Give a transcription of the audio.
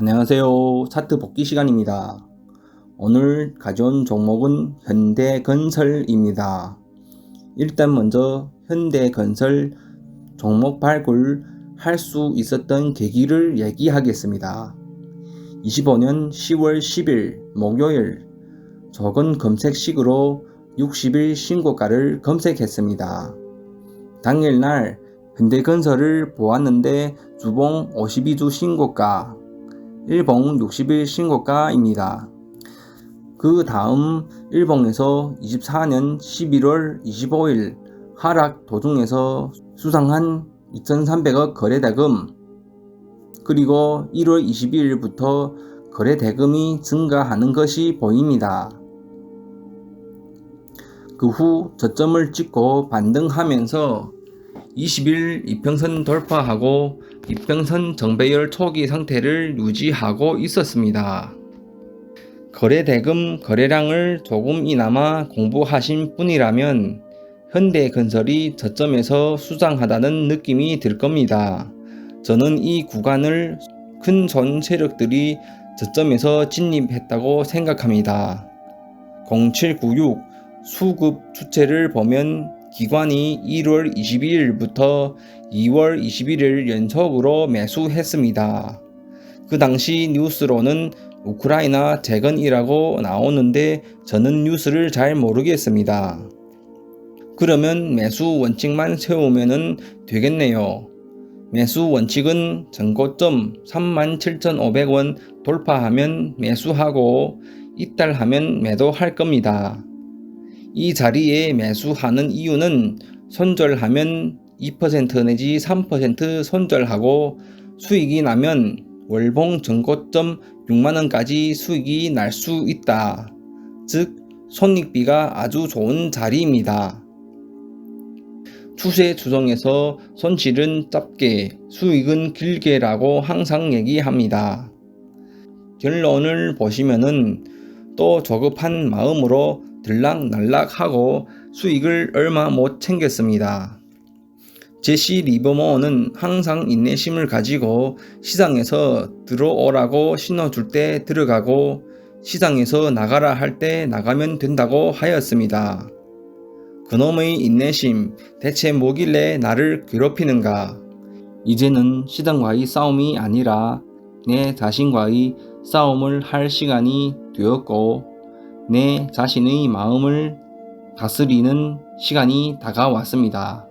안녕하세요. 차트 복귀 시간입니다. 오늘 가져온 종목은 현대건설입니다. 일단 먼저 현대건설 종목 발굴 할 수 있었던 계기를 얘기하겠습니다. 25년 10월 10일 목요일 적은 검색식으로 60일 신고가를 검색했습니다. 당일날 현대건설을 보았는데 주봉 52주 신고가, 일봉 60일 신고가입니다. 그 다음 일봉에서 24년 11월 25일 하락 도중에서 수상한 2,300억 거래대금 그리고 1월 22일부터 거래대금이 증가하는 것이 보입니다. 그 후 저점을 찍고 반등하면서 20일 이평선 돌파하고 이평선 정배열 초기 상태를 유지하고 있었습니다. 거래 대금 거래량을 조금이나마 공부하신 분이라면 현대 건설이 저점에서 수상하다는 느낌이 들 겁니다. 저는 이 구간을 큰손 세력들이 저점에서 진입했다고 생각합니다. 0796 수급 추체를 보면 기관이 1월 22일부터 2월 21일 연속으로 매수했습니다. 그 당시 뉴스로는 우크라이나 재건이라고 나오는데 저는 뉴스를 잘 모르겠습니다. 그러면 매수 원칙만 세우면 되겠네요. 매수 원칙은 전고점 37,500원 돌파하면 매수하고 이탈하면 매도할 겁니다. 이 자리에 매수하는 이유는 손절하면 2% 내지 3% 손절하고 수익이 나면 월봉 전고점 6만원까지 수익이 날 수 있다. 즉, 손익비가 아주 좋은 자리입니다. 추세 추정에서 손실은 짧게, 수익은 길게라고 항상 얘기합니다. 결론을 보시면은 또 조급한 마음으로 들락날락하고 수익을 얼마 못 챙겼습니다. 제시 리버모어는 항상 인내심을 가지고 시장에서 들어오라고 신어줄 때 들어가고 시장에서 나가라 할 때 나가면 된다고 하였습니다. 그놈의 인내심 대체 뭐길래 나를 괴롭히는가? 이제는 시장과의 싸움이 아니라 내 자신과의 싸움을 할 시간이 되었고 내 자신의 마음을 다스리는 시간이 다가왔습니다.